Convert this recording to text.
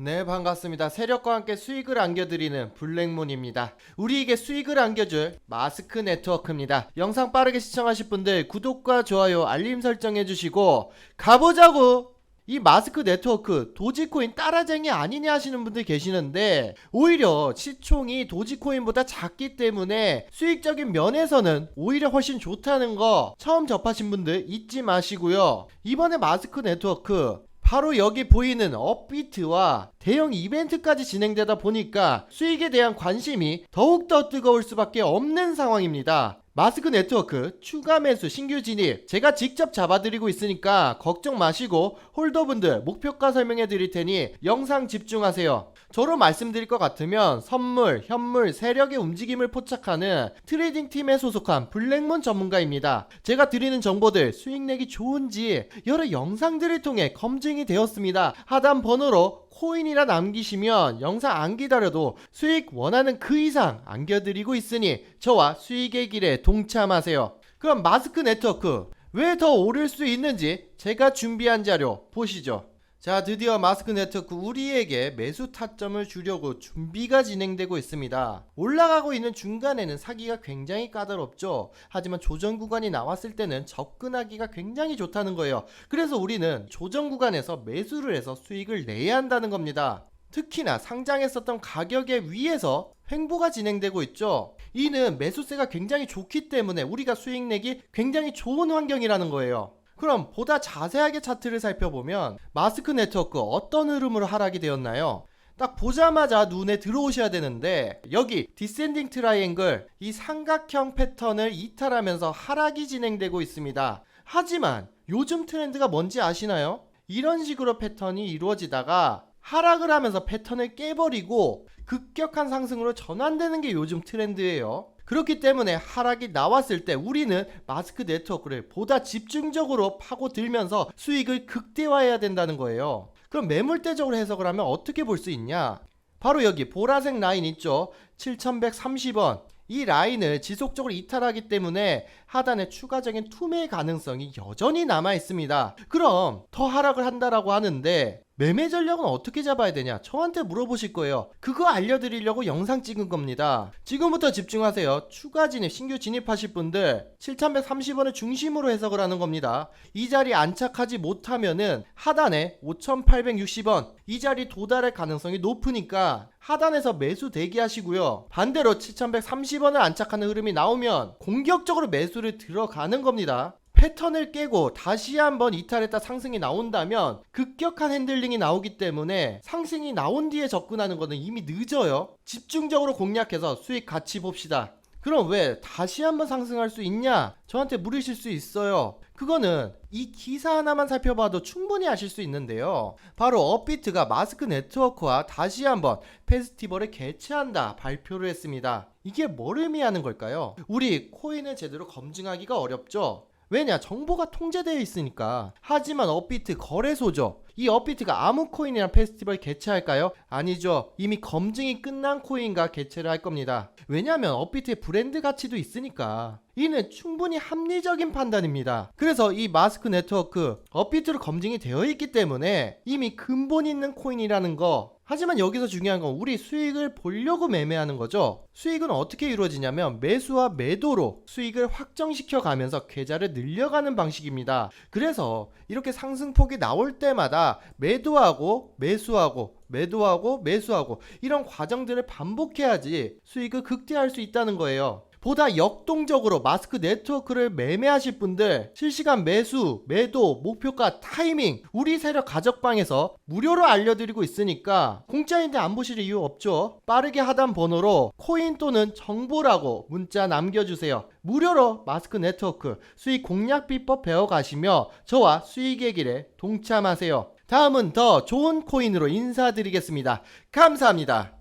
네, 반갑습니다. 세력과 함께 수익을 안겨드리는 블랙몬입니다. 우리에게 수익을 안겨줄 마스크 네트워크입니다. 영상 빠르게 시청하실 분들 구독과 좋아요, 알림 설정해주시고 가보자고! 이 마스크 네트워크 도지코인 따라쟁이 아니냐 하시는 분들 계시는데 오히려 시총이 도지코인보다 작기 때문에 수익적인 면에서는 오히려 훨씬 좋다는 거 처음 접하신 분들 잊지 마시고요. 이번에 마스크 네트워크 바로 여기 보이는 업비트와 대형 이벤트까지 진행되다 보니까 수익에 대한 관심이 더욱더 뜨거울 수밖에 없는 상황입니다. 마스크 네트워크 추가 매수 신규 진입 제가 직접 잡아드리고 있으니까 걱정 마시고 홀더분들 목표가 설명해 드릴 테니 영상 집중하세요. 저로 말씀드릴 것 같으면 선물, 현물, 세력의 움직임을 포착하는 트레이딩 팀에 소속한 블랙문 전문가입니다. 제가 드리는 정보들 수익 내기 좋은지 여러 영상들을 통해 검증이 되었습니다. 하단 번호로 코인이라 남기시면 영상 안 기다려도 수익 원하는 그 이상 안겨드리고 있으니 저와 수익의 길에 동참하세요. 그럼 마스크 네트워크 왜 더 오를 수 있는지 제가 준비한 자료 보시죠. 자, 드디어 마스크 네트워크 우리에게 매수 타점을 주려고 준비가 진행되고 있습니다. 올라가고 있는 중간에는 사기가 굉장히 까다롭죠. 하지만 조정 구간이 나왔을 때는 접근하기가 굉장히 좋다는 거예요. 그래서 우리는 조정 구간에서 매수를 해서 수익을 내야 한다는 겁니다. 특히나 상장했었던 가격에 위에서 횡보가 진행되고 있죠. 이는 매수세가 굉장히 좋기 때문에 우리가 수익 내기 굉장히 좋은 환경이라는 거예요. 그럼 보다 자세하게 차트를 살펴보면 마스크 네트워크 어떤 흐름으로 하락이 되었나요? 딱 보자마자 눈에 들어오셔야 되는데 여기 디센딩 트라이앵글 이 삼각형 패턴을 이탈하면서 하락이 진행되고 있습니다. 하지만 요즘 트렌드가 뭔지 아시나요? 이런 식으로 패턴이 이루어지다가 하락을 하면서 패턴을 깨버리고 급격한 상승으로 전환되는 게 요즘 트렌드예요. 그렇기 때문에 하락이 나왔을 때 우리는 마스크 네트워크를 보다 집중적으로 파고들면서 수익을 극대화해야 된다는 거예요. 그럼 매물대적으로 해석을 하면 어떻게 볼 수 있냐? 바로 여기 보라색 라인 있죠? 7130원. 이 라인을 지속적으로 이탈하기 때문에 하단에 추가적인 투매 가능성이 여전히 남아 있습니다. 그럼 더 하락을 한다라고 하는데 매매 전략은 어떻게 잡아야 되냐? 저한테 물어보실 거예요. 그거 알려드리려고 영상 찍은 겁니다. 지금부터 집중하세요. 추가 진입, 신규 진입하실 분들 7130원을 중심으로 해석을 하는 겁니다. 이 자리 안착하지 못하면은 하단에 5860원 이 자리 도달할 가능성이 높으니까 하단에서 매수 대기하시고요. 반대로 7130원을 안착하는 흐름이 나오면 공격적으로 매수를 들어가는 겁니다. 패턴을 깨고 다시 한번 이탈했다 상승이 나온다면 급격한 핸들링이 나오기 때문에 상승이 나온 뒤에 접근하는 것은 이미 늦어요. 집중적으로 공략해서 수익 같이 봅시다. 그럼 왜 다시 한번 상승할 수 있냐? 저한테 물으실 수 있어요. 그거는 이 기사 하나만 살펴봐도 충분히 아실 수 있는데요. 바로 업비트가 마스크 네트워크와 다시 한번 페스티벌을 개최한다 발표를 했습니다. 이게 뭘 의미하는 걸까요? 우리 코인을 제대로 검증하기가 어렵죠. 왜냐 정보가 통제되어 있으니까. 하지만 업비트 거래소죠. 이 업비트가 아무 코인이나 페스티벌 개최할까요? 아니죠. 이미 검증이 끝난 코인과 개최를 할 겁니다. 왜냐하면 업비트의 브랜드 가치도 있으니까 이는 충분히 합리적인 판단입니다 그래서 이 마스크 네트워크 업비트로 검증이 되어 있기 때문에 이미 근본 있는 코인이라는 거 하지만 여기서 중요한 건 우리 수익을 보려고 매매하는 거죠. 수익은 어떻게 이루어지냐면 매수와 매도로 수익을 확정시켜 가면서 계좌를 늘려가는 방식입니다. 그래서 이렇게 상승폭이 나올 때마다 매도하고 매수하고 매도하고 매수하고 이런 과정들을 반복해야지 수익을 극대화할 수 있다는 거예요. 보다 역동적으로 마스크 네트워크를 매매하실 분들 실시간 매수, 매도, 목표가, 타이밍 우리 세력 가적방에서 무료로 알려드리고 있으니까 공짜인데 안 보실 이유 없죠. 빠르게 하단 번호로 코인 또는 정보라고 문자 남겨주세요. 무료로 마스크 네트워크 수익 공략 비법 배워가시며 저와 수익의 길에 동참하세요. 다음은 더 좋은 코인으로 인사드리겠습니다. 감사합니다.